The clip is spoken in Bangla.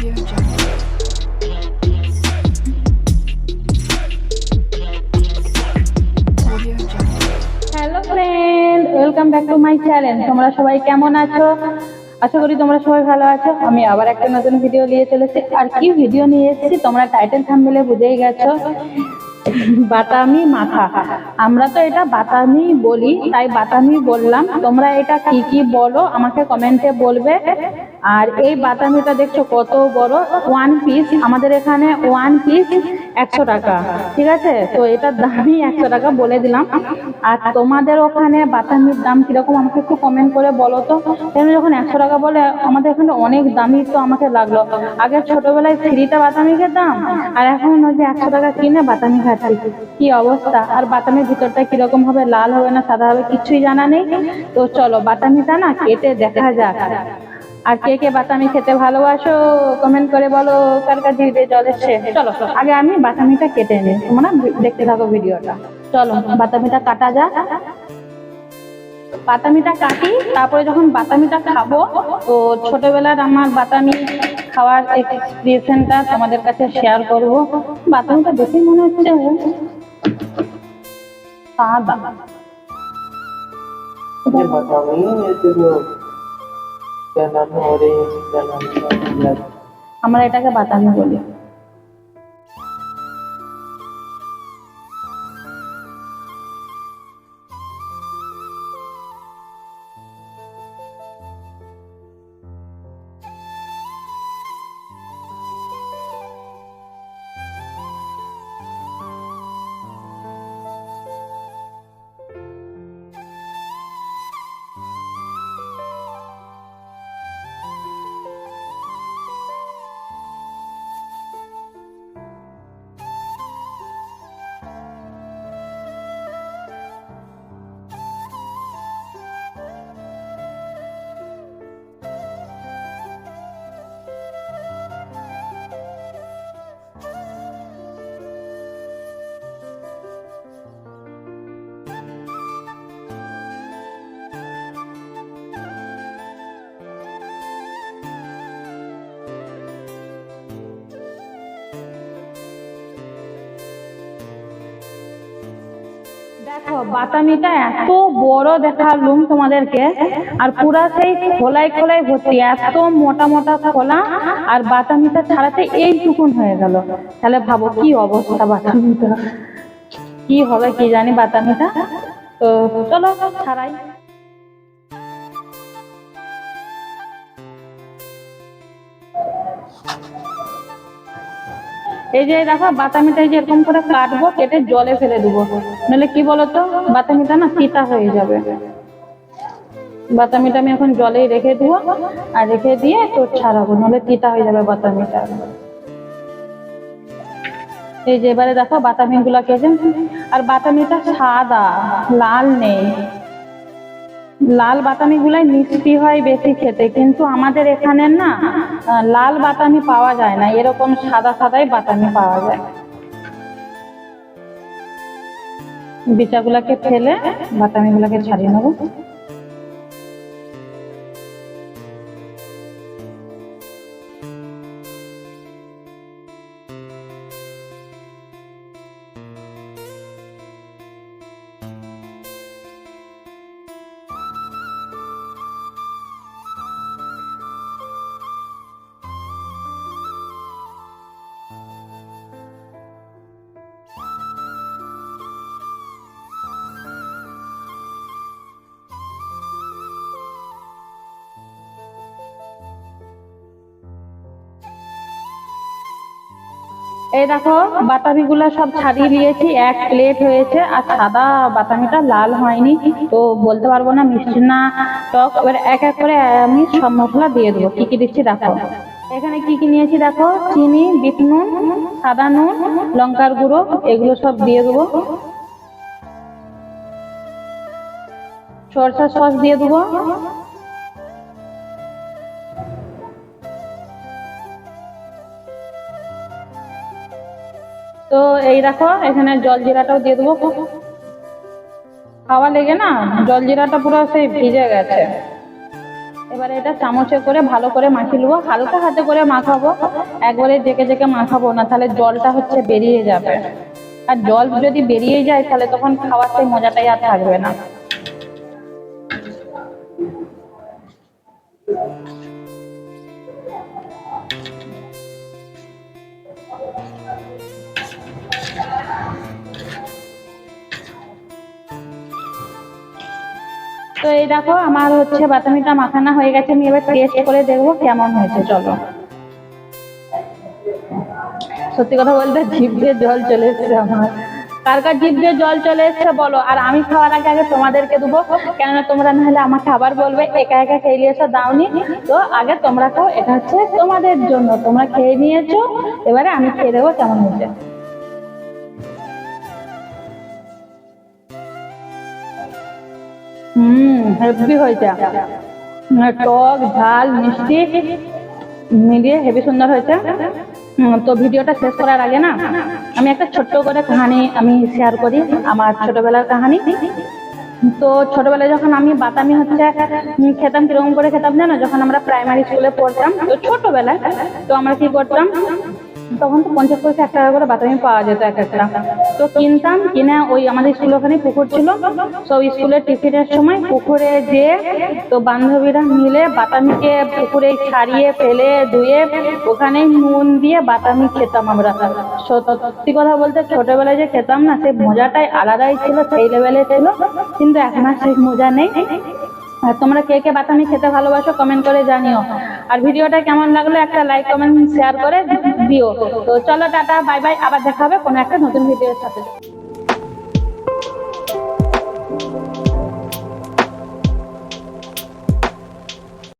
Hello friend welcome back to my channel তোমরা সবাই কেমন আছো? আশা করি তোমরা সবাই ভালো আছো। আমি আবার একটা নতুন ভিডিও নিয়ে চলেছি। আর কি ভিডিও নিয়ে এসেছি? তোমরা টাইটেল থাম্বেলে বুঝেই গেছো। বাটামি মাথা। আমরা তো এটা বাতামি বলি, তাই বাতামি বললাম। তোমরা এটা কি কি বলো, আমাকে কমেন্টে বলবে। আর এই বাতামিটা দেখছ কত বড়? ওয়ান পিস আমাদের এখানে ওয়ান পিস একশো টাকা, ঠিক আছে? তো এটার দামই একশো টাকা বলে দিলাম। আর তোমাদের ওখানে বাতামির দাম কীরকম আমাকে একটু কমেন্ট করে বলো তো। কেন যখন একশো টাকা বলে, আমাদের এখানে অনেক দামি তো আমাকে লাগল। আগে ছোটবেলায় ফ্রিতে বাটামি খেতাম, আর এখন যে একশো টাকা কিনে বাতামি খাচ্ছি। কি অবস্থা? আর বাটামির ভিতরটা কীরকম হবে? লাল হবে না, সাদা হবে? কিছুই জানা নেই। তো চলো বাতামিটা না কেটে দেখা যাক। আর কে কে বাতামি খেতে ভালোবাসো কমেন্ট করে বলো কার কার এসছে। চলো আগে আমি বাতামিটা কেটে নিই তোমরা দেখতে থাকো ভিডিওটা। চলো। বাতামিটা কাটা যাক। বাতামিটা কাটি তারপরে যখন বাতামিটা খাব তো ছোটবেলার আমার বাতামি খাওয়ার এক্সপ্রেশনটা তোমাদের কাছে শেয়ার করব। বাতামিটা দেখে মনে হচ্ছে সাদা আমরা এটাকে বাতামি বলি। দেখো, বাতামিটা এত বড় দেখালুম তোমাদেরকে, আর পুরা সেই খোলাই খোলাই ভর্তি, এত মোটা মোটা খোলা, আর বাতামিটা ছাড়াতে এইটুকুন হয়ে গেল। তাহলে ভাবো কি অবস্থা বাতামিটা? কি হবে কি জানি বাতামিটা? তো চলো, ছাড়াই। এই যে দেখো বাতামিটা যে এরকম করে কাটবো, কেটে জলে ফেলে দেবো। নাহলে কি বলতো? বাতামিটা না তিতা হয়ে যাবে। বাতামিটা আমি এখন জলেই রেখে দিব, আর রেখে দিয়ে তো ছাড়াবো, নাহলে তিতা হয়ে যাবে বাতামিটা এই যে এবারে দেখো বাতামি গুলা কেটে আর বাতামিটা সাদা, লাল নেই। লাল বাতামি গুলাই মিষ্টি হয় বেশি খেতে, কিন্তু আমাদের এখানে না লাল বাতামি পাওয়া যায় না, এরকম সাদা সাদাই বাতামি পাওয়া যায়। বিচাগুলাকে ফেলে বাতামি গুলাকে ছাড়িয়ে নেব। এই দেখো বাতামি গুলা সব ছাড়িয়ে নিয়েছি এক প্লেট হয়েছে, আর সাদা বাতামিটা লাল হয়নি, তো বলতে পারব না মিষ্টি না টক, এবার এক এক করে আমি সব মশলা দিয়ে দেবো। কি কি দিচ্ছি দেখো। এখানে কি কি নিয়েছি দেখো? চিনি, বিট নুন, সাদা নুন, লঙ্কার গুঁড়ো, এগুলো সব দিয়ে দেবো। সরষা সস দিয়ে দেবো। তো এই দেখো, এখানে জল জিরাটাও দিয়ে দেবো। খাওয়া লেগে না, জল জিরাটা পুরো সেই ভিজে গেছে। এবারে এটা চামচে করে ভালো করে মাখিয়ে নেব। হালকা হাতে করে মাখাবো, একবারে জেকে জেকে মাখাবো না, তাহলে জলটা হচ্ছে বেরিয়ে যাবে। আর জল যদি বেরিয়ে যায়, তাহলে তখন খাওয়ার সেই মজাটাই আর থাকবে না। এই দেখো, আমার হচ্ছে বাতামিটা মাখানা হয়ে গেছে, আমি এবার টেস্ট করে দেখব কেমন হয়েছে, চলো। সত্যি কথা বলতে, জিভ দিয়ে জল চলে এসছে আমার। কার কার জিভ দিয়ে জল চলে এসছে বলো, আর আমি খাওয়ার আগে আগে তোমাদেরকে দেবো, কেননা তোমরা নাহলে আমাকে আবার বলবে, একা একা খেয়ে নিয়েছো, দাওনি। তো আগে তোমরা খাও, এটা হচ্ছে তোমাদের জন্য, তোমরা খেয়ে নিয়েছো, এবারে আমি খেয়ে দেবো কেমন হয়েছে। হুম। হেভি হয়েছে উম, টক ঝাল মিষ্টি মিলিয়ে হেভি সুন্দর হয়েছে তো ভিডিওটা শেষ করার আগে না আমি একটা ছোট্ট করে কাহানি আমি শেয়ার করি আমার ছোটবেলার কাহানি। তো ছোটবেলায় যখন আমি বাতামি হচ্ছে খেতাম কীরকম করে খেতাম জানো? যখন আমরা প্রাইমারি স্কুলে পড়তাম তো ছোটবেলায় তো আমরা কি করতাম? তখন তো পঞ্চাশ পয়সা এক টাকা করে বাতামি পাওয়া যেত এক একটা। তো কিনতাম, কিনে ওই আমাদের স্কুল ওখানে পুকুর ছিল। সব স্কুলের টিফিনের সময় পুকুরে যেয়ে তো বান্ধবীরা মিলে বাতামিকে পুকুরে ছাড়িয়ে, ফেলে, ধুয়ে ওখানে নুন দিয়ে বাতামি খেতাম আমরা। সত্যি কথা বলতে ছোটবেলায় যে খেতাম না, সেই মজাটাই আলাদাই ছিল, সেই লেভেলে ছিল। কিন্তু এখন আর সেই মজা নেই। আর তোমরা কে কে বাতামি খেতে ভালোবাসো কমেন্ট করে জানিও। আর ভিডিওটা কেমন লাগল একটা লাইক কমেন্ট শেয়ার করে দিও। তো চলো টাটা বাই বাই আবার দেখা হবে কোনো একটা নতুন ভিডিওর সাথে।